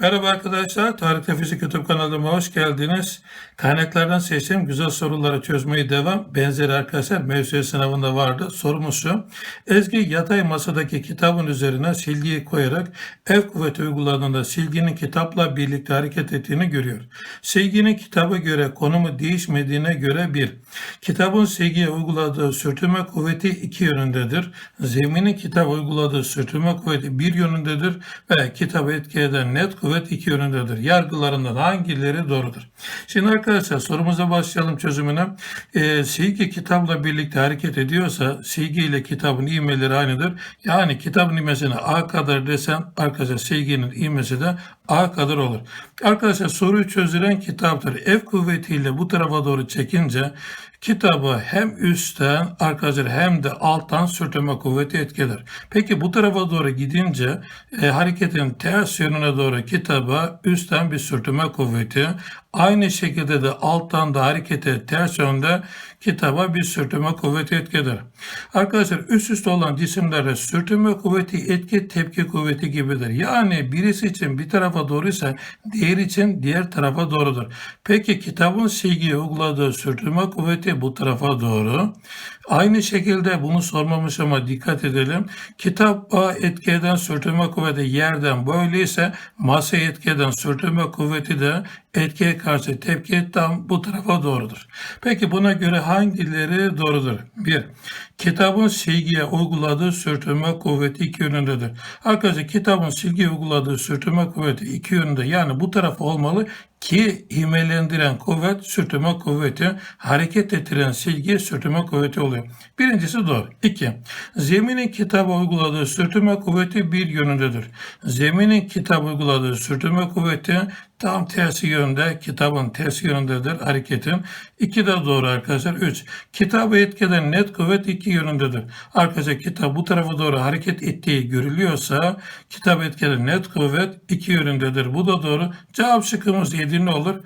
Merhaba arkadaşlar, Tarihte Fizik YouTube kanalıma hoş geldiniz. Kaynaklardan seçtiğim güzel soruları çözmeye devam. Benzeri arkadaşlar mevzu sınavında vardı. Sorumuz şu. Ezgi yatay masadaki kitabın üzerine silgiyi koyarak F kuvveti uyguladığında silginin kitapla birlikte hareket ettiğini görüyor. Silginin kitaba göre konumu değişmediğine göre bir. Kitabın silgiye uyguladığı sürtünme kuvveti iki yönündedir. Zeminin kitap uyguladığı sürtünme kuvveti bir yönündedir ve kitabı etki eden net kuvvet iki yönündedir. Yargılarından hangileri doğrudur? Şimdi arkadaşlar sorumuza başlayalım çözümüne. Ee, silgi kitapla birlikte hareket ediyorsa silgi ile kitabın ivmeleri aynıdır. Yani kitabın ivmesine A kadar desen arkadaşlar silginin ivmesi de A kadar olur. Arkadaşlar soruyu çözülen kitaptır. F kuvvetiyle bu tarafa doğru çekince kitabı hem üstten arkadaşlar hem de alttan sürtünme kuvveti etkiler. Peki bu tarafa doğru gidince e, hareketin ters yönüne doğru kitaba üstten bir sürtünme kuvveti aynı şekilde de alttan da harekete ters yönde kitaba bir sürtünme kuvveti etkiler. Arkadaşlar üst üste olan cisimlerde sürtünme kuvveti etki tepki kuvveti gibidir. Yani birisi için bir tarafa doğruysa diğer için diğer tarafa doğrudur. Peki kitabın silgiye uyguladığı sürtünme kuvveti bu tarafa doğru. Aynı şekilde bunu sormamış ama dikkat edelim. Kitaba etki eden sürtünme kuvveti yerden böyleyse masaya etki eden sürtünme kuvveti de etkiye karşı tepki tam bu tarafa doğrudur. Peki buna göre hangileri doğrudur? 1. Kitabın silgiye uyguladığı sürtünme kuvveti iki yönündedir. Arkadaşlar kitabın silgiye uyguladığı sürtünme kuvveti iki yönünde yani bu tarafa olmalı ki ivmelendiren kuvvet sürtünme kuvveti, hareket ettiren silgi sürtünme kuvveti oluyor. Birincisi doğru. 2. Zeminin kitaba uyguladığı sürtünme kuvveti bir yönündedir. Zeminin kitaba uyguladığı sürtünme kuvveti tam tersi yönde, kitabın tersi yönündedir hareketin. 2 de doğru arkadaşlar. 3. Kitabı etkeden net kuvvet iki yönündedir. Arkadaşlar kitap bu tarafa doğru hareket ettiği görülüyorsa kitap etkeden net kuvvet iki yönündedir. Bu da doğru. Cevap şıkkımız 7 ne olur?